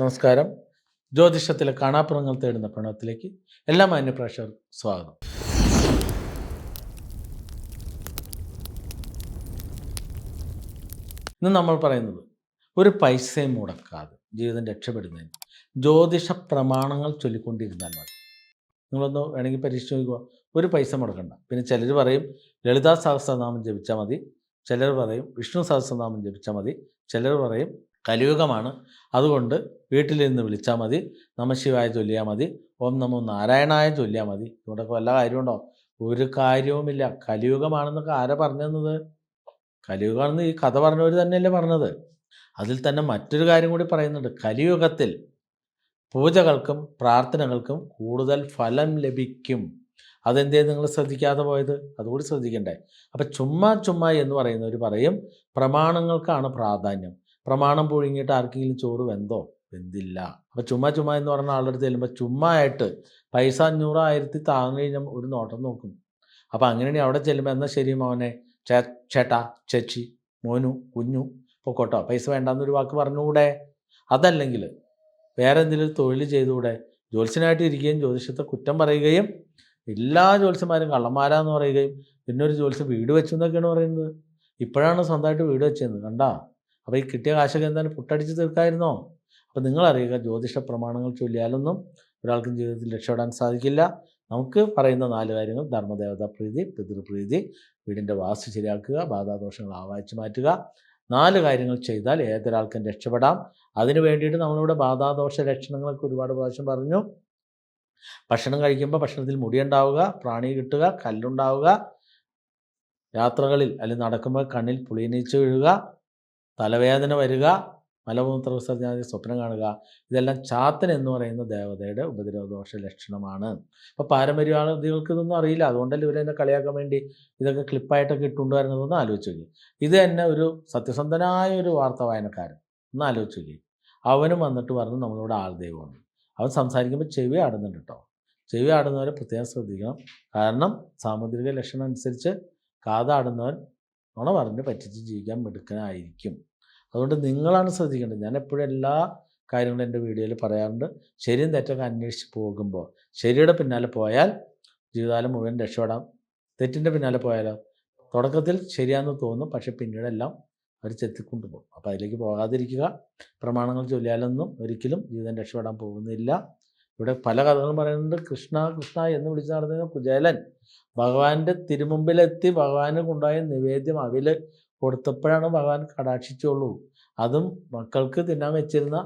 നമസ്കാരം. ജ്യോതിഷത്തിലെ കാണാപ്പുറങ്ങൾ തേടുന്ന പ്രണവത്തിലേക്ക് എല്ലാ മാന്യപ്രേക്ഷകർക്കും സ്വാഗതം. ഇന്ന് നമ്മൾ പറയുന്നത് ഒരു പൈസയും മുടക്കാതെ ജീവിതം രക്ഷപ്പെടുന്നതിന് ജ്യോതിഷ പ്രമാണങ്ങൾ ചൊല്ലിക്കൊണ്ടിരുന്നാൽ മതി. നിങ്ങളൊന്ന് വേണമെങ്കിൽ പരീക്ഷിച്ച് നോക്കുക ഒരു പൈസ മുടക്കണ്ട. പിന്നെ ചിലർ പറയും ലളിതാ സഹസ്രനാമം ജപിച്ചാൽ മതി. ചിലർ പറയും വിഷ്ണു സഹസ്രനാമം ജപിച്ചാൽ മതി. ചിലർ പറയും കലിയുഗമാണ്. അതുകൊണ്ട് വീട്ടിലിരുന്ന് വിളിച്ചാൽ മതി. നമശിവായ ചൊല്ലിയാൽ മതി. ഓം നമോ നാരായണായ ചൊല്ലിയാൽ മതി. ഇവിടെ വല്ല കാര്യമുണ്ടോ ഒരു കാര്യവുമില്ല. കലിയുഗമാണെന്നൊക്കെ ആരാ പറഞ്ഞു തന്നത് കലിയുഗമാണെന്ന് ഈ കഥ പറഞ്ഞവർ തന്നെയല്ലേ പറഞ്ഞത്. അതിൽ തന്നെ മറ്റൊരു കാര്യം കൂടി പറയുന്നുണ്ട്. കലിയുഗത്തിൽ പൂജകൾക്കും പ്രാർത്ഥനകൾക്കും കൂടുതൽ ഫലം ലഭിക്കും. അതെന്തേ നിങ്ങൾ ശ്രദ്ധിക്കാതെ പോയത്? അതുകൂടി ശ്രദ്ധിക്കണ്ടേ. അപ്പം ചുമ്മാ ചുമ്മാ എന്ന് പറയുന്നവർ പറയും. പ്രമാണങ്ങൾക്കാണ് പ്രാധാന്യം. പ്രമാണം പുഴുങ്ങിയിട്ട് ആർക്കെങ്കിലും ചോറ് വെന്തോ? വെന്തില്ല. അപ്പോൾ ചുമ്മാ ചുമ്മാ എന്ന് പറഞ്ഞ ആളുടെ അടുത്ത് ചെല്ലുമ്പോൾ ചുമ്മാ ആയിട്ട് പൈസ അഞ്ഞൂറ് ആയിരത്തി താങ്ങി കഴിഞ്ഞാൽ ഒരു നോട്ടം നോക്കും. അപ്പം അങ്ങനെയാണെങ്കിൽ അവിടെ ചെല്ലുമ്പോൾ എന്നാൽ ശരി മോനെ? ചേ ചേട്ടാ ചേച്ചി മോനു കുഞ്ഞു പൊക്കോട്ടോ. പൈസ വേണ്ടാന്നൊരു വാക്ക് പറഞ്ഞുകൂടെ? അതല്ലെങ്കിൽ വേറെ എന്തെങ്കിലും തൊഴിൽ ചെയ്തുകൂടെ? ജ്യോത്സ്യനായിട്ട് ഇരിക്കുകയും ജ്യോതിഷത്തെ കുറ്റം പറയുകയും എല്ലാ ജ്യോത്സ്യന്മാരും കള്ളന്മാരാന്ന് പറയുകയും പിന്നെ ഒരു ജ്യോത്സ്യം വീട് വെച്ചു എന്നൊക്കെയാണ് പറയുന്നത്. ഇപ്പോഴാണ് സ്വന്തമായിട്ട് വീട് വെച്ചത് കണ്ടാ? അപ്പോൾ ഈ കിട്ടിയ കാശൊക്കെ എന്തായാലും പുട്ടടിച്ച് തീർക്കായിരുന്നോ? അപ്പോൾ നിങ്ങളറിയുക ജ്യോതിഷ പ്രമാണങ്ങൾ ചൊല്ലിയാലൊന്നും ഒരാൾക്കും ജീവിതത്തിൽ രക്ഷപ്പെടാൻ സാധിക്കില്ല. നമുക്ക് പറയുന്ന നാല് കാര്യങ്ങൾ. ധർമ്മദേവതാ പ്രീതി പിതൃപ്രീതി വീടിന്റെ വാസ്തു ശരിയാക്കുക ബാധാദോഷങ്ങൾ ആവാഹിച്ച് മാറ്റുക. നാല് കാര്യങ്ങൾ ചെയ്താൽ ഏതൊരാൾക്കും രക്ഷപ്പെടാം. അതിനു വേണ്ടിയിട്ട് നമ്മളിവിടെ ബാധാദോഷ ലക്ഷണങ്ങളൊക്കെ ഒരുപാട് പ്രാവശ്യം പറഞ്ഞു. ഭക്ഷണം കഴിക്കുമ്പോൾ ഭക്ഷണത്തിൽ മുടിയുണ്ടാവുക പ്രാണി കിട്ടുക കല്ലുണ്ടാവുക. യാത്രകളിൽ അല്ലെങ്കിൽ നടക്കുമ്പോൾ കണ്ണിൽ പുളിയനീച്ച് വീഴുക തലവേദന വരിക മലമൂത്ര വിസർജന സ്വപ്നം കാണുക ഇതെല്ലാം ചാത്തൻ എന്ന് പറയുന്ന ദേവതയുടെ ഉപദ്രവദോഷ ലക്ഷണമാണ്. അപ്പോൾ പാരമ്പര്യവാദികൾക്ക് ഇതൊന്നും അറിയില്ല. അതുകൊണ്ടല്ലേ ഇവരെന്നെ കളിയാക്കാൻ വേണ്ടി ഇതൊക്കെ ക്ലിപ്പായിട്ടൊക്കെ ഇട്ടുകൊണ്ട് വരുന്നതെന്ന് ആലോചിച്ച് നോക്കി. ഇത് തന്നെ ഒരു സത്യസന്ധനായ ഒരു വാർത്ത വായനക്കാരൻ. ഒന്ന് ആലോചിച്ച് നോക്കി. അവനും വന്നിട്ട് പറഞ്ഞു നമ്മളിവിടെ ആൾദൈവമാണ് അവൻ സംസാരിക്കുമ്പോൾ ചെവി ആടുന്നുണ്ട് കേട്ടോ. ചെവി ആടുന്നവരെ പ്രത്യേകം ശ്രദ്ധിക്കണം. കാരണം സാമുദ്രിക ലക്ഷണം അനുസരിച്ച് കാതാടുന്നവൻ നുണ പറഞ്ഞ് പറ്റിച്ച് ജീവിക്കാൻ മിടുക്കനായിരിക്കും. അതുകൊണ്ട് നിങ്ങളാണ് ശ്രദ്ധിക്കേണ്ടത്. ഞാൻ എപ്പോഴും എല്ലാ കാര്യങ്ങളും എന്റെ വീഡിയോയിൽ പറയാറുണ്ട്. ശരിയും തെറ്റൊക്കെ അന്വേഷിച്ച് പോകുമ്പോൾ ശരിയുടെ പിന്നാലെ പോയാൽ ജീവിതകാലം മുഴുവൻ രക്ഷപ്പെടാം. തെറ്റിന്റെ പിന്നാലെ പോയാലോ? തുടക്കത്തിൽ ശരിയാണെന്ന് തോന്നും. പക്ഷെ പിന്നീടെല്ലാം അവർ ചെത്തിക്കൊണ്ടു പോകും. അപ്പോൾ അതിലേക്ക് പോകാതിരിക്കുക. പ്രമാണങ്ങൾ ചൊല്ലിയാലൊന്നും ഒരിക്കലും ജീവിതം രക്ഷപ്പെടാൻ പോകുന്നില്ല. ഇവിടെ പല കഥകളും പറയുന്നുണ്ട്. കൃഷ്ണ കൃഷ്ണ എന്ന് വിളിച്ച് നടന്നിരുന്ന കുചേലൻ ഭഗവാന്റെ തിരുമുമ്പിലെത്തി ഭഗവാന് കൊണ്ടുപോയ നിവേദ്യം. അവിൽ കൊടുത്തപ്പോഴാണ് ഭഗവാൻ കടാക്ഷിച്ചുള്ളൂ. അതും മക്കൾക്ക് തിന്നാൻ വെച്ചിരുന്ന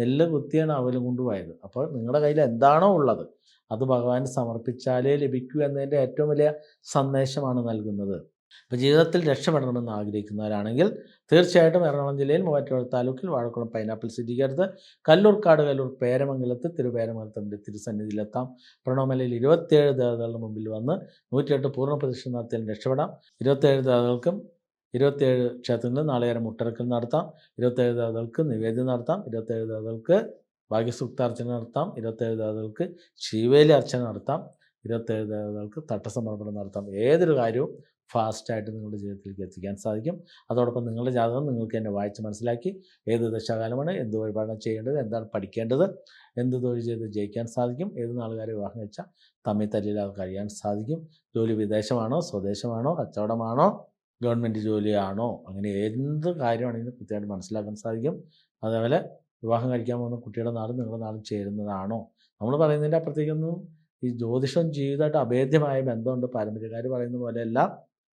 നെല്ല് കുത്തിയാണ് അവലും കൊണ്ടുപോയത്. അപ്പോൾ നിങ്ങളുടെ കയ്യിൽ എന്താണോ ഉള്ളത് അത് ഭഗവാൻ സമർപ്പിച്ചാലേ ലഭിക്കൂ എന്നതിന്റെ ഏറ്റവും വലിയ സന്ദേശമാണ് നൽകുന്നത്. അപ്പോൾ ജീവിതത്തിൽ രക്ഷപ്പെടണമെന്ന് ആഗ്രഹിക്കുന്നവരാണെങ്കിൽ തീർച്ചയായിട്ടും എറണാകുളം ജില്ലയിൽ മൂവാറ്റുപുഴ താലൂക്കിൽ വാഴക്കുളം പൈനാപ്പിൾ സിറ്റിക്കടുത്ത് കല്ലൂർക്കാട് കല്ലൂർ പേരമംഗലത്ത് തിരുപേരമംഗലത്തിന്റെ തിരുസന്നിധിയിലെത്താം. പ്രണവമലയിൽ ഇരുപത്തിയേഴ് ദേവതകളുടെ മുമ്പിൽ വന്ന് നൂറ്റിയെട്ട് പൂർണ പ്രതിഷ്ഠ നടത്തിയാൽ രക്ഷപ്പെടാം. ഇരുപത്തിയേഴ് ദേവതകൾക്കും ഇരുപത്തിയേഴ് ക്ഷേത്രങ്ങളിൽ വരെ മുട്ടറക്കൽ നടത്താം. ഇരുപത്തേഴ് ദേവതകൾക്ക് നിവേദ്യം നടത്താം. ഇരുപത്തേഴ് ദേവതകൾക്ക് ഭാഗ്യസൂക്താർച്ചന നടത്താം. ഇരുപത്തേഴ് ദേവതകൾക്ക് ശിവേലി അർച്ചന നടത്താം. ഇരുപത്തേഴ് ദേവതകൾക്ക് തട്ടസമർപ്പണം നടത്താം. ഏതൊരു കാര്യവും ഫാസ്റ്റായിട്ട് നിങ്ങളുടെ ജീവിതത്തിലേക്ക് എത്തിക്കാൻ സാധിക്കും. അതോടൊപ്പം നിങ്ങളുടെ ജാതകം നിങ്ങൾക്ക് എന്നെ വായിച്ച് മനസ്സിലാക്കി ഏത് ദശാകാലമാണ് എന്ത് വഴിപാടാണ് ചെയ്യേണ്ടത് എന്താണ് പഠിക്കേണ്ടത് എന്ത് തൊഴിൽ ചെയ്ത് ജയിക്കാൻ സാധിക്കും ഏത് നാളുകാരെ വിവാഹം വെച്ചാൽ തമ്മിൽ തല്ലില്ലാതെ കഴിയാൻ സാധിക്കും. ജോലി വിദേശമാണോ സ്വദേശമാണോ കച്ചവടമാണോ? ഗവൺമെന്റ് ജോലിയാണോ? അങ്ങനെ എന്ത് കാര്യമാണെങ്കിലും കൃത്യമായിട്ട് മനസ്സിലാക്കാൻ സാധിക്കും. അതേപോലെ വിവാഹം കഴിക്കാൻ പോകുന്ന കുട്ടിയുടെ നാടും നിങ്ങളുടെ നാടും ചേരുന്നതാണോ? നമ്മൾ പറയുന്നതിന്റെ അപ്പുറത്തേക്കൊന്നും ഈ ജ്യോതിഷം ജീവിതമായിട്ട് അഭേദ്യമായ ബന്ധമുണ്ട്. പാരമ്പര്യക്കാർ പറയുന്ന പോലെയല്ല.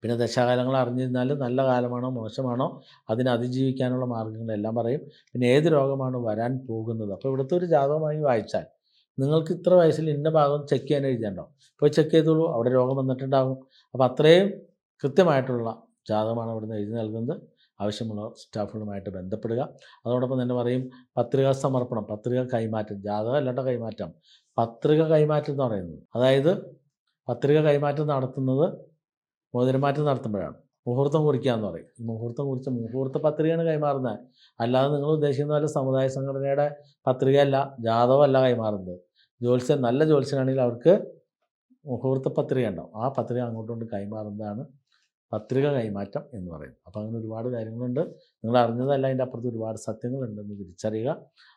പിന്നെ ദശാകാലങ്ങൾ അറിഞ്ഞിരുന്നാലും നല്ല കാലമാണോ? മോശമാണോ? അതിനെ അതിജീവിക്കാനുള്ള മാർഗങ്ങളെല്ലാം പറയും. പിന്നെ ഏത് രോഗമാണ് വരാൻ പോകുന്നത്? അപ്പോൾ ഇവിടുത്തെ ഒരു ജാതകമായി വായിച്ചാൽ നിങ്ങൾക്ക് ഇത്ര വയസ്സിൽ ഇന്ന ഭാഗം ചെക്ക് ചെയ്യാൻ എഴുതിയുണ്ടോ പോയി ചെക്ക് ചെയ്തോളൂ. അവിടെ രോഗം വന്നിട്ടുണ്ടാകും. അപ്പോൾ അത്രയും കൃത്യമായിട്ടുള്ള ജാതകമാണ് അവിടുന്ന് എഴുതി നൽകുന്നത്. ആവശ്യമുള്ള സ്റ്റാഫുകളുമായിട്ട് ബന്ധപ്പെടുക. അതോടൊപ്പം തന്നെ പറയും പത്രിക സമർപ്പണം പത്രിക കൈമാറ്റം. ജാതകം അല്ലാണ്ട് കൈമാറ്റം. പത്രിക കൈമാറ്റം എന്ന് പറയുന്നത്. അതായത് പത്രിക കൈമാറ്റം നടത്തുന്നത് മോതിരമാറ്റം നടത്തുമ്പോഴാണ്. മുഹൂർത്തം കുറിക്കുക എന്ന് പറയും. മുഹൂർത്തം കുറിച്ച് മുഹൂർത്ത പത്രികയാണ് കൈമാറുന്നത്. അല്ലാതെ നിങ്ങൾ ഉദ്ദേശിക്കുന്ന പോലെ സമുദായ സംഘടനയുടെ പത്രികയല്ല ജാതകമല്ല കൈമാറുന്നത്. ജ്യോത്സ്യൻ നല്ല ജ്യോത്സ്യനാണെങ്കിൽ അവർക്ക് മുഹൂർത്ത പത്രിക ഉണ്ടാവും. ആ പത്രിക അങ്ങോട്ടുകൊണ്ട് കൈമാറുന്നതാണ് പത്രിക കൈമാറ്റം എന്ന് പറയും അപ്പോൾ അങ്ങനെ ഒരുപാട് കാര്യങ്ങളുണ്ട്. നിങ്ങൾ അറിഞ്ഞതല്ല അതിന്റെ അപ്പുറത്ത് ഒരുപാട് സത്യങ്ങളുണ്ടെന്ന് തിരിച്ചറിയുക.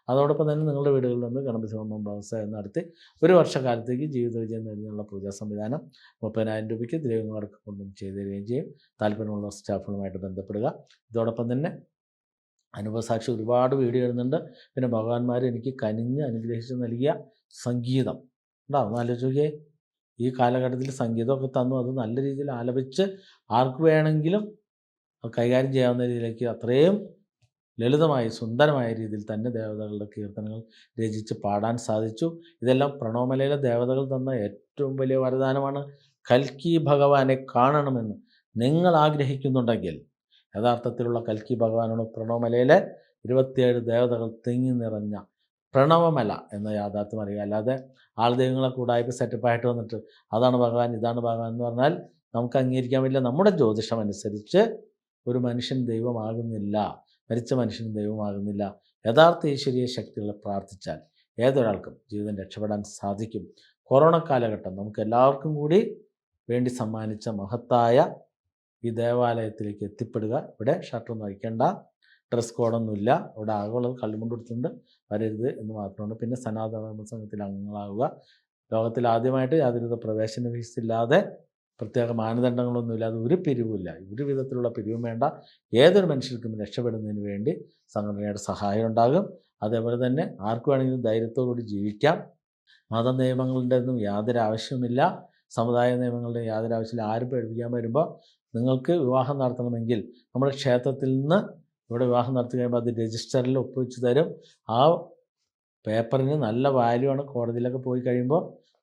അതോടൊപ്പം തന്നെ നിങ്ങളുടെ വീടുകളിൽ നിന്ന് ഗണപതി ഹോമം വ്യവസായം നടത്തി ഒരു വർഷക്കാലത്തേക്ക് ജീവിത വിജയം നേടുന്നതിനുള്ള പൂജാ സംവിധാനം മുപ്പതിനായിരം രൂപയ്ക്ക് ദ്രവ്യങ്ങൾക്ക് കൊണ്ടും ചെയ്തു തരികയും ചെയ്യും. താല്പര്യമുള്ള സ്റ്റാഫുകളുമായിട്ട് ബന്ധപ്പെടുക. ഇതോടൊപ്പം തന്നെ അനുഭവസാക്ഷി ഒരുപാട് വീഡിയോ ഇടുന്നുണ്ട്. പിന്നെ ഭഗവാന്മാർ എനിക്ക് കനിഞ്ഞ് അനുഗ്രഹിച്ച് നൽകിയ സംഗീതം. ഉണ്ടാവും. നോക്കിയേ. ഈ കാലഘട്ടത്തിൽ സംഗീതമൊക്കെ തന്നു. അത് നല്ല രീതിയിൽ ആലപിച്ച് ആർക്ക് വേണമെങ്കിലും കൈകാര്യം ചെയ്യാവുന്ന രീതിയിലേക്ക് അത്രയും ലളിതമായി സുന്ദരമായ രീതിയിൽ തന്നെ ദേവതകളുടെ കീർത്തനങ്ങൾ രചിച്ച് പാടാൻ സാധിച്ചു. ഇതെല്ലാം പ്രണവമലയിലെ ദേവതകൾ തന്ന ഏറ്റവും വലിയ വരദാനമാണ്. കൽക്കി ഭഗവാനെ കാണണമെന്ന് നിങ്ങൾ ആഗ്രഹിക്കുന്നുണ്ടെങ്കിൽ യഥാർത്ഥത്തിലുള്ള കൽക്കി ഭഗവാനാണ് പ്രണവമലയിലെ ഇരുപത്തിയേഴ് ദേവതകൾ തിങ്ങി നിറഞ്ഞ പ്രണവമല എന്ന യാഥാർത്ഥ്യം അറിയുക. അല്ലാതെ ആൾ ദൈവങ്ങളെ കൂടായ്പ സെറ്റപ്പായിട്ട് വന്നിട്ട് അതാണ് ഭഗവാൻ ഇതാണ് ഭഗവാൻ എന്ന് പറഞ്ഞാൽ നമുക്ക് അംഗീകരിക്കാൻ പറ്റില്ല. നമ്മുടെ ജ്യോതിഷം അനുസരിച്ച് ഒരു മനുഷ്യൻ ദൈവമാകുന്നില്ല. മരിച്ച മനുഷ്യൻ ദൈവമാകുന്നില്ല. യഥാർത്ഥ ഈശ്വരീയ ശക്തികളെ പ്രാർത്ഥിച്ചാൽ ഏതൊരാൾക്കും ജീവിതം രക്ഷപ്പെടാൻ സാധിക്കും. കൊറോണ കാലഘട്ടം നമുക്ക് എല്ലാവർക്കും കൂടി വേണ്ടി സമ്മാനിച്ച മഹത്തായ ഈ ദേവാലയത്തിലേക്ക് എത്തിപ്പെടുക. ഇവിടെ ഷർട്ടൊന്നും വയ്ക്കേണ്ട ഡ്രസ് കോഡൊന്നുമില്ല. ഇവിടെ ആകെയുള്ളത് കള്ളിമുണ്ട് കൊടുത്തിട്ടുണ്ട് വരരുത് എന്ന് മാത്രമാണ്. പിന്നെ സനാതന ധർമ്മ സംഘത്തിൽ അംഗങ്ങളാവുക. ലോകത്തിൽ ആദ്യമായിട്ട് യാതൊരുവിധ പ്രവേശന ഫീസ് ഇല്ലാതെ പ്രത്യേക മാനദണ്ഡങ്ങളൊന്നുമില്ലാതെ ഒരു പിരിവുമില്ല. ഒരു വിധത്തിലുള്ള പിരിവും വേണ്ട. ഏതൊരു മനുഷ്യർക്കും രക്ഷപ്പെടുന്നതിന് വേണ്ടി സംഘടനയുടെ സഹായം ഉണ്ടാകും. അതേപോലെ തന്നെ ആർക്ക് വേണമെങ്കിലും ധൈര്യത്തോടുകൂടി ജീവിക്കാം. മത നിയമങ്ങളുടെ ഒന്നും യാതൊരു ആവശ്യവുമില്ല. സമുദായ നിയമങ്ങളുടെ യാതൊരു ആവശ്യമില്ല. ആരും പഠിപ്പിക്കാൻ വരുമ്പോൾ നിങ്ങൾക്ക് വിവാഹം നടത്തണമെങ്കിൽ നമ്മുടെ ക്ഷേത്രത്തിൽ നിന്ന് ഇവിടെ വിവാഹം നടത്തി കഴിയുമ്പോൾ അത് രജിസ്റ്ററിൽ ഒപ്പുവെച്ച് തരും. ആ പേപ്പറിന് നല്ല വാല്യൂ ആണ്. കോടതിയിലൊക്കെ പോയി കഴിയുമ്പോൾ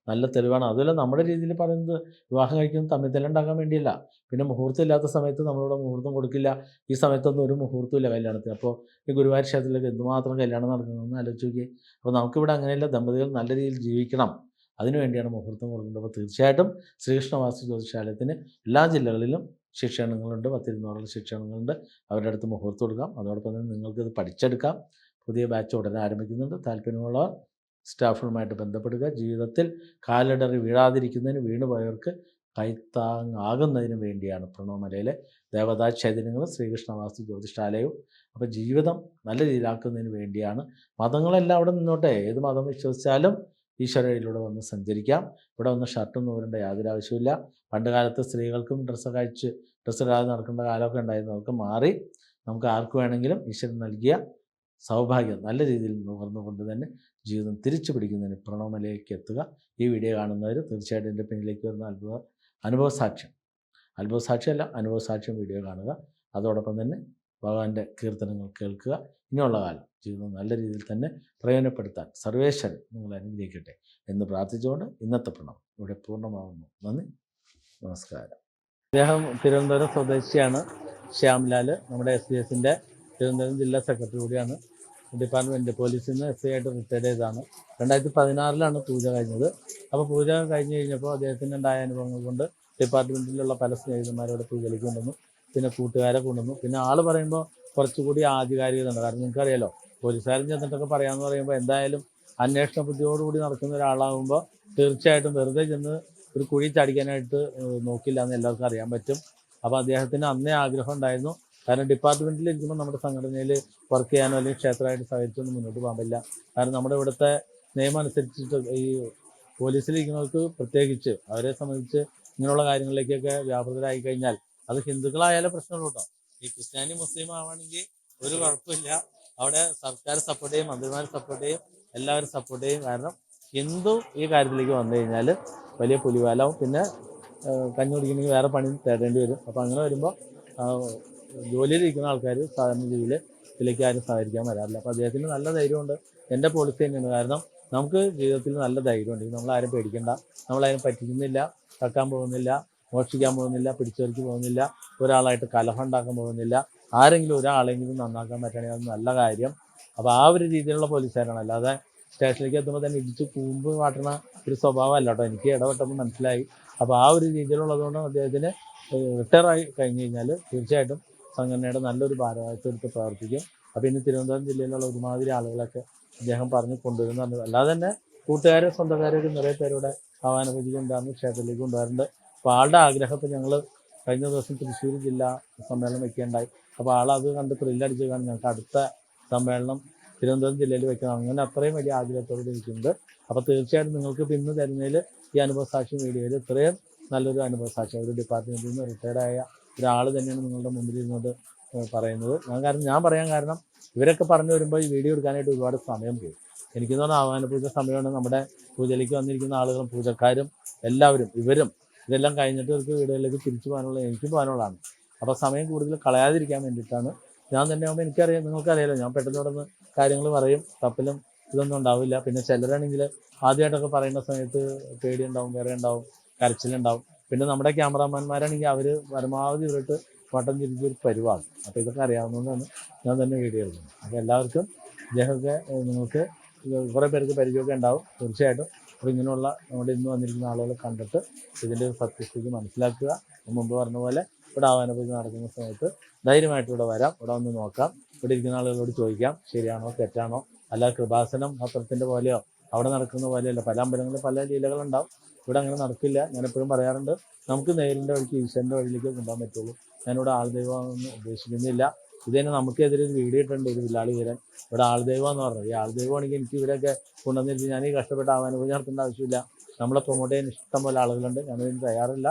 നല്ല തെളിവാണ്. അതുപോലെ നമ്മുടെ രീതിയിൽ പറയുന്നത് വിവാഹം കഴിക്കുന്നത് തമ്മിൽ തന്നെ ഉണ്ടാക്കാൻ വേണ്ടിയല്ല. പിന്നെ മുഹൂർത്തം ഇല്ലാത്ത സമയത്ത് നമ്മളിവിടെ മുഹൂർത്തം കൊടുക്കില്ല. ഈ സമയത്തൊന്നും ഒരു മുഹൂർത്തം ഇല്ല കല്യാണത്തിന്. അപ്പോൾ ഈ ഗുരുവായൂർ ക്ഷേത്രത്തിലേക്ക് എന്തുമാത്രം കല്യാണം നടക്കുന്നതെന്ന് ആലോചിച്ച് നോക്കി അപ്പോൾ നമുക്കിവിടെ അങ്ങനെയല്ല. ദമ്പതികൾ നല്ല രീതിയിൽ ജീവിക്കണം. അതിനുവേണ്ടിയാണ് മുഹൂർത്തം കൊടുക്കുന്നത് അപ്പോൾ തീർച്ചയായിട്ടും ശ്രീകൃഷ്ണവാസി ജ്യോതിഷാലയത്തിന് എല്ലാ ജില്ലകളിലും ശിക്ഷണങ്ങളുണ്ട് പത്തിരുന്നൂറുള്ള ശിക്ഷണങ്ങളുണ്ട്. അവരുടെ അടുത്ത് മുഹൂർത്തം കൊടുക്കാം. അതോടൊപ്പം തന്നെ നിങ്ങൾക്കിത് പഠിച്ചെടുക്കാം. പുതിയ ബാച്ച് ഉടനെ ആരംഭിക്കുന്നുണ്ട്. താല്പര്യമുള്ളവർ സ്റ്റാഫുകളുമായിട്ട് ബന്ധപ്പെടുക. ജീവിതത്തിൽ കാലിടറി വീഴാതിരിക്കുന്നതിന് വീണുപോയവർക്ക് കൈത്താങ്ങാകുന്നതിന് വേണ്ടിയാണ് പ്രണവമലയിലെ ദേവതാ ചൈതന്യങ്ങളും ശ്രീകൃഷ്ണവാസ്തു ജ്യോതിഷാലയവും. അപ്പോൾ ജീവിതം നല്ല രീതിയിലാക്കുന്നതിന് വേണ്ടിയാണ്. മതങ്ങളെല്ലാം അവിടെ നിന്നോട്ടെ. ഏത് മതം വിശ്വസിച്ചാലും ഈശ്വരയിലൂടെ വന്ന് സഞ്ചരിക്കാം. ഇവിടെ വന്ന് ഷർട്ടും നൂരേണ്ട യാതൊരു ആവശ്യമില്ല പണ്ട് കാലത്ത് സ്ത്രീകൾക്കും ഡ്രസ്സ് കഴിച്ച് ഡ്രസ്സ് ഇടാതെ നടക്കേണ്ട കാലമൊക്കെ ഉണ്ടായിരുന്നു. അതൊക്കെ മാറി നമുക്ക് ആർക്ക് വേണമെങ്കിലും ഈശ്വരൻ നൽകിയ സൗഭാഗ്യം നല്ല രീതിയിൽ നുകർന്നുകൊണ്ട് തന്നെ ജീവിതം തിരിച്ചു പിടിക്കുന്നതിന് പ്രണവമലയിലേക്ക് എത്തുക. ഈ വീഡിയോ കാണുന്നവർ തീർച്ചയായിട്ടും എന്റെ പിന്നിലേക്ക് വരുന്ന അത്ഭുത അനുഭവസാക്ഷ്യം. അനുഭവസാക്ഷ്യമല്ല അനുഭവസാക്ഷ്യം വീഡിയോ കാണുക. അതോടൊപ്പം തന്നെ ഭഗവാന്റെ കീർത്തനങ്ങൾ കേൾക്കുക. ഇനിയുള്ള കാലം ജീവിതം നല്ല രീതിയിൽ തന്നെ പ്രയോജനപ്പെടുത്താൻ സർവേശ്വരൻ നിങ്ങൾ അനുഗ്രഹിക്കട്ടെ എന്ന് പ്രാർത്ഥിച്ചുകൊണ്ട് ഇന്നത്തെ പ്രണം ഇവിടെ പൂർണമാകുന്നു നന്ദി. നമസ്കാരം. അദ്ദേഹം തിരുവനന്തപുരം സ്വദേശിയാണ്. ശ്യാംലാൽ നമ്മുടെ എസ് ബി എസിന്റെ തിരുവനന്തപുരം ജില്ലാ സെക്രട്ടറി കൂടിയാണ്. ഡിപ്പാർട്ട്മെന്റ് പോലീസിൽ നിന്ന് എസ് ഐ ആയിട്ട് റിട്ടയർഡ് ചെയ്തതാണ്. രണ്ടായിരത്തി പതിനാറിലാണ് പൂജ കഴിഞ്ഞത്. അപ്പോൾ പൂജ കഴിഞ്ഞ് കഴിഞ്ഞപ്പോൾ അദ്ദേഹത്തിന് ഉണ്ടായ അനുഭവങ്ങൾ കൊണ്ട് ഡിപ്പാർട്ട്മെന്റിലുള്ള പല സ്നേഹിതന്മാരോട് പൂജയിലേക്ക് കൊണ്ടുവന്നു പിന്നെ കൂട്ടുകാരെ കൊണ്ടുവന്നു. പിന്നെ ആൾ പറയുമ്പോൾ കുറച്ചുകൂടി ആധികാരികത ഉണ്ട് കാരണം നിങ്ങൾക്കറിയാലോ പോലീസുകാരൻ ചെന്നിട്ടൊക്കെ പറയാമെന്ന് പറയുമ്പോൾ എന്തായാലും അന്വേഷണ ബുദ്ധിയോടുകൂടി നടക്കുന്ന ഒരാളാകുമ്പോൾ തീർച്ചയായിട്ടും വെറുതെ ചെന്ന് ഒരു കുഴി ചടിക്കാനായിട്ട് നോക്കില്ല എന്ന് എല്ലാവർക്കും അറിയാൻ പറ്റും. അപ്പോൾ അദ്ദേഹത്തിന് അന്നേ ആഗ്രഹം ഉണ്ടായിരുന്നു. കാരണം ഡിപ്പാർട്ട്മെന്റിൽ ഇരിക്കുമ്പോൾ നമ്മുടെ സംഘടനയിൽ വർക്ക് ചെയ്യാനോ അല്ലെങ്കിൽ ക്ഷേത്രമായിട്ട് സഹകരിച്ചൊന്നും മുന്നോട്ട് പോകാൻ പറ്റില്ല. കാരണം നമ്മുടെ ഇവിടുത്തെ നിയമം അനുസരിച്ചിട്ട് ഈ പോലീസിലിരിക്കുന്നവർക്ക് പ്രത്യേകിച്ച് അവരെ സംബന്ധിച്ച് ഇങ്ങനെയുള്ള കാര്യങ്ങളിലേക്കൊക്കെ വ്യാപൃതരായി കഴിഞ്ഞാൽ അത് ഹിന്ദുക്കളായാലും പ്രശ്നമുള്ളൂ കേട്ടോ ഈ ക്രിസ്ത്യാനി മുസ്ലിം ആവാണെങ്കിൽ ഒരു കുഴപ്പമില്ല. അവിടെ സർക്കാർ സപ്പോർട്ട് ചെയ്യും മന്ത്രിമാർ സപ്പോർട്ട് ചെയ്യും എല്ലാവരും സപ്പോർട്ട് ചെയ്യും. കാരണം ഹിന്ദു ഈ കാര്യത്തിലേക്ക് വന്നു കഴിഞ്ഞാൽ വലിയ പുലിവാലാവും. പിന്നെ കഞ്ഞി കുടിക്കണമെങ്കിൽ വേറെ പണി തേടേണ്ടി വരും. അപ്പോൾ അങ്ങനെ വരുമ്പോൾ ജോലിയിലിരിക്കുന്ന ആൾക്കാർ സാധാരണ രീതിയിൽ ഇതിലേക്ക് ആരും സഹകരിക്കാൻ വരാറില്ല. അപ്പോൾ അദ്ദേഹത്തിന് നല്ല ധൈര്യമുണ്ട്. എന്റെ പോളിസി തന്നെയാണ്. കാരണം നമുക്ക് ജീവിതത്തിൽ നല്ല ധൈര്യമുണ്ട്. നമ്മൾ ആരും പേടിക്കണ്ട. നമ്മളാരും പറ്റിക്കുന്നില്ല. തക്കാൻ പോകുന്നില്ല. മോഷ്ടിക്കാൻ പോകുന്നില്ല പിടിച്ചെറിക്ക് പോകുന്നില്ല ഒരാളായിട്ട് കലഹം ഉണ്ടാക്കാൻ പോകുന്നില്ല. ആരെങ്കിലും ഒരാളെങ്കിലും നന്നാക്കാൻ പറ്റണേ അത് നല്ല കാര്യം. അപ്പോൾ ആ ഒരു രീതിയിലുള്ള പോലീസുകാരാണ്. അല്ലാതെ സ്റ്റേഷനിലേക്ക് എത്തുമ്പോൾ തന്നെ ഇടിച്ച് കൂമ്പ് കാട്ടണ ഒരു സ്വഭാവം അല്ല കേട്ടോ എനിക്ക് ഇടപെട്ടപ്പോൾ മനസ്സിലായി. അപ്പോൾ ആ ഒരു രീതിയിലുള്ളതുകൊണ്ട് അദ്ദേഹത്തിന് റിട്ടയർ ആയി കഴിഞ്ഞ് കഴിഞ്ഞാൽ തീർച്ചയായിട്ടും സംഘടനയുടെ നല്ലൊരു ഭാരവാഹിത്വം പ്രവർത്തിക്കും. അപ്പോൾ ഇന്ന് തിരുവനന്തപുരം ജില്ലയിലുള്ള ഒരുമാതിരി ആളുകളൊക്കെ അദ്ദേഹം പറഞ്ഞ് കൊണ്ടുവരുന്നുണ്ട് അല്ലാതെ തന്നെ കൂട്ടുകാരെ ഒരു നിറയെ പേരുടെ ആഹ്വാന പൂജയ്ക്ക് ഉണ്ടാകുന്നു ക്ഷേത്രത്തിലേക്ക് കൊണ്ടുവരുന്നുണ്ട് അപ്പോൾ ആളുടെ ആഗ്രഹം ഇപ്പോൾ ഞങ്ങൾ കഴിഞ്ഞ ദിവസം തൃശ്ശൂർ ജില്ലാ സമ്മേളനം വെക്കുകയുണ്ടായി അപ്പോൾ ആളത് കണ്ട് ത്രില്ലടിച്ച് കാണും ഞങ്ങൾക്ക് അടുത്ത സമ്മേളനം തിരുവനന്തപുരം ജില്ലയിൽ വെക്കണം. അങ്ങനെ അത്രയും വലിയ ആഗ്രഹത്തോടെ ഇരിക്കുന്നുണ്ട്. അപ്പോൾ തീർച്ചയായിട്ടും നിങ്ങൾക്ക് പിന്ന് തരുന്നതിൽ ഈ അനുഭവ സാക്ഷി മീഡിയയിൽ ഇത്രയും നല്ലൊരു അനുഭവ സാക്ഷി ഒരു ഡിപ്പാർട്ട്മെന്റിൽ നിന്ന് റിട്ടയർഡായ ഒരാൾ തന്നെയാണ് നിങ്ങളുടെ മുമ്പിൽ ഇരുന്നത് പറയുന്നത്. ഞാൻ കാരണം ഞാൻ പറയാൻ കാരണം ഇവരൊക്കെ പറഞ്ഞു വരുമ്പോൾ ഈ വീഡിയോ എടുക്കാനായിട്ട് ഒരുപാട് സമയം പോകും എനിക്കെന്ന് പറഞ്ഞാൽ ആഹ്വാന പൂജ സമയമാണ് നമ്മുടെ പൂജയിലേക്ക് വന്നിരിക്കുന്ന ആളുകളും പൂജക്കാരും എല്ലാവരും ഇവരും ഇതെല്ലാം കഴിഞ്ഞിട്ട് ഇവർക്ക് വീടുകളിലേക്ക് തിരിച്ചു പോകാനുള്ള എനിക്കും പോകാനുള്ളതാണ്. അപ്പോൾ സമയം കൂടുതൽ കളയാതിരിക്കാൻ വേണ്ടിയിട്ടാണ്. ഞാൻ തന്നെ ആകുമ്പോൾ എനിക്കറിയാം നിങ്ങൾക്കറിയാലോ ഞാൻ പെട്ടെന്ന് പെട്ടെന്ന് കാര്യങ്ങൾ പറയും തപ്പിലും ഇതൊന്നും ഉണ്ടാവില്ല. പിന്നെ ചിലരാണെങ്കിൽ ആദ്യമായിട്ടൊക്കെ പറയുന്ന സമയത്ത് പേടി ഉണ്ടാവും വേറെ ഉണ്ടാവും കരച്ചിലുണ്ടാവും. പിന്നെ നമ്മുടെ ക്യാമറാമാൻമാരാണെങ്കിൽ അവർ പരമാവധി ഇവരിട്ട് വട്ടം തിരിച്ചൊരു പരിവാണ്. അപ്പോൾ ഇതൊക്കെ അറിയാവുന്നതാണ് ഞാൻ തന്നെ വീഡിയോ എടുക്കുന്നത്. അപ്പോൾ എല്ലാവർക്കും ഇദ്ദേഹമൊക്കെ നിങ്ങൾക്ക് കുറേ പേർക്ക് പരിചയമൊക്കെ ഉണ്ടാവും തീർച്ചയായിട്ടും. അപ്പോൾ ഇങ്ങനെയുള്ള നമ്മുടെ ഇന്ന് വന്നിരിക്കുന്ന ആളുകളെ കണ്ടിട്ട് ഇതിന്റെ ഒരു സത്യസ്ഥിതി മനസ്സിലാക്കുക. മുമ്പ് പറഞ്ഞ പോലെ ഇവിടെ ആവാനപൂജ നടക്കുന്ന സമയത്ത് ധൈര്യമായിട്ട് ഇവിടെ വരാം. ഇവിടെ ഒന്ന് നോക്കാം. ഇവിടെ ഇരിക്കുന്ന ആളുകളോട് ചോദിക്കാം. ശരിയാണോ? തെറ്റാണോ? അല്ല കൃപാസനം പത്രത്തിന്റെ പോലെയോ അവിടെ നടക്കുന്ന പോലെയല്ല. പല അമ്പലങ്ങളിലും പല ലീലകളുണ്ടാവും. ഇവിടെ അങ്ങനെ നടക്കില്ല. ഞാൻ എപ്പോഴും പറയാറുണ്ട് നമുക്ക് നേരിന്റെ വഴിക്ക് ഈശ്വരന്റെ വഴിയിലേക്ക് കൊണ്ടുപോകാൻ പറ്റുള്ളൂ. ഞാനിവിടെ ആൾദൈവമൊന്നും ഉദ്ദേശിക്കുന്നില്ല. ഇത് തന്നെ നമുക്കെതിരെ ഒരു വീഡിയോ ഇട്ടുണ്ട് ഒരു വില്ലാളി വരാൻ. ഇവിടെ ആൾദൈവം എന്ന് പറഞ്ഞത് ഈ ആൾദൈവമാണെങ്കിൽ എനിക്ക് ഇവരൊക്കെ കൊണ്ടുവന്നിട്ട് ഞാൻ ഈ കഷ്ടപ്പെട്ട ആവാനുഭവം നടത്തേണ്ട ആവശ്യമില്ല. നമ്മളെ പ്രൊമോട്ട് ചെയ്യാൻ ഇഷ്ടം പോലെ ആളുകളുണ്ട്. ഞാനതിന് തയ്യാറില്ല.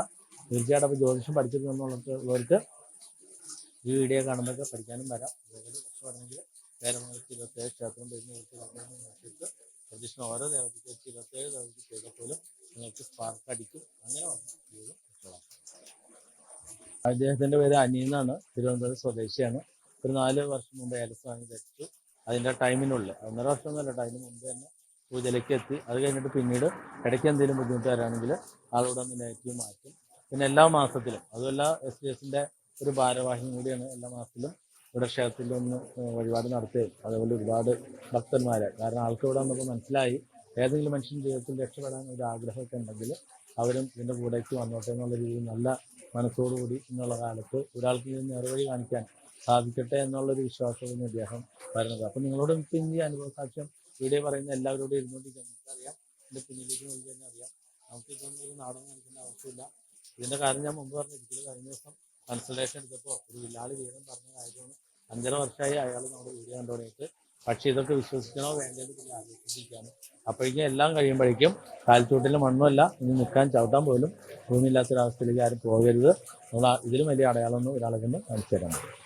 തീർച്ചയായിട്ടും അപ്പോൾ ജ്യോതിഷം പഠിച്ചിട്ടുള്ളവർക്ക് ഈ വീഡിയോ കാണുമ്പോഴൊക്കെ പഠിക്കാനും വരാം. അതേപോലെ പറഞ്ഞെങ്കിൽ വേരമംഗലത്ത് ഇരുപത്തേഴ് ക്ഷേത്രം വരുന്ന നോക്കിയിട്ട് പ്രദക്ഷിണം ഓരോ ദേവതയ്ക്ക് ഇരുപത്തേഴ് ദേവതയ്ക്ക് ചെയ്താൽ പോലും നിങ്ങൾക്ക് സ്പാർക്ക് അടിക്കും. അങ്ങനെ വന്നു. അദ്ദേഹത്തിന്റെ പേര് അനിയെന്നാണ് തിരുവനന്തപുരം സ്വദേശിയാണ്. ഒരു നാല് വർഷം മുമ്പ് ഏലസ് വാങ്ങി ധരിച്ചു അതിന്റെ ടൈമിനുള്ളിൽ ഒന്നര വർഷം ഒന്നുമല്ല ടൈമിന് മുമ്പ് തന്നെ പൂജയിലേക്ക് എത്തി. അത് കഴിഞ്ഞിട്ട് പിന്നീട് ഇടയ്ക്ക് എന്തെങ്കിലും ബുദ്ധിമുട്ട് വരാണെങ്കിൽ ആളോട് ഒന്ന് നെഗറ്റീവ് മാറ്റും. പിന്നെ എല്ലാ മാസത്തിലും അതുമല്ല എസ് ഡി എസിന്റെ ഒരു ഭാരവാഹിയും കൂടിയാണ് എല്ലാ മാസത്തിലും ഇവിടെ ക്ഷേത്രത്തിൽ ഒന്ന് വഴിപാട് നടത്തുകയും. അതേപോലെ ഒരുപാട് ഭക്തന്മാരെ. കാരണം ആൾക്ക് ഇവിടെ വന്നപ്പോൾ മനസ്സിലായി ഏതെങ്കിലും മനുഷ്യൻ ജീവിതത്തിൽ രക്ഷപ്പെടാൻ ഒരു ആഗ്രഹമൊക്കെ ഉണ്ടെങ്കിൽ അവരും ഇതിന്റെ കൂടേക്ക് വന്നോട്ടെ എന്നുള്ള രീതിയിൽ നല്ല മനസ്സോടുകൂടി ഇന്നുള്ള കാലത്ത് ഒരാൾക്ക് ഇതിന് നേർവഴി കാണിക്കാൻ സാധിക്കട്ടെ എന്നുള്ളൊരു വിശ്വാസവും അദ്ദേഹം പറയുന്നത്. അപ്പം നിങ്ങളോട് എനിക്ക് ഈ അനുഭവ സാക്ഷ്യം ഇവിടെ പറയുന്ന എല്ലാവരോടും ഇരുന്നുകൊണ്ടിരിക്കുക നമുക്കറിയാം എന്റെ പിന്നിലേക്ക് നോക്കി തന്നെ അറിയാം. നമുക്ക് ഇതൊന്നും ഒരു നാടകം കാണിക്കേണ്ട ആവശ്യമില്ല. ഇതിന്റെ കാര്യം ഞാൻ മുമ്പ് പറഞ്ഞിരിക്കുന്നത് കഴിഞ്ഞ ദിവസം കൺസൾട്ടേഷൻ എടുത്തപ്പോൾ ഒരു വില്ലാളി വീരൻ പറഞ്ഞ കാര്യമാണ് അഞ്ചര വർഷമായി അയാൾ നമ്മുടെ വീട് കണ്ടു തുടങ്ങിയിട്ട് പക്ഷേ ഇതൊക്കെ വിശ്വസിക്കണോ വേണ്ടത് പിന്നെ ആലോചിച്ചിരിക്കുകയാണ്. അപ്പോഴേക്കും എല്ലാം കഴിയുമ്പോഴേക്കും കാൽച്ചൂട്ടിൽ മണ്ണുമല്ല ഇനി നിൽക്കാൻ ചവിട്ടാൻ പോലും ഭൂമിയില്ലാത്തൊരവസ്ഥയിലേക്ക് ആരും പോകരുത്. നമ്മൾ ഇതിലും വലിയ അടയാളമൊന്നും ഒരാളെ കൊണ്ട് കാണിച്ചു പറ്റും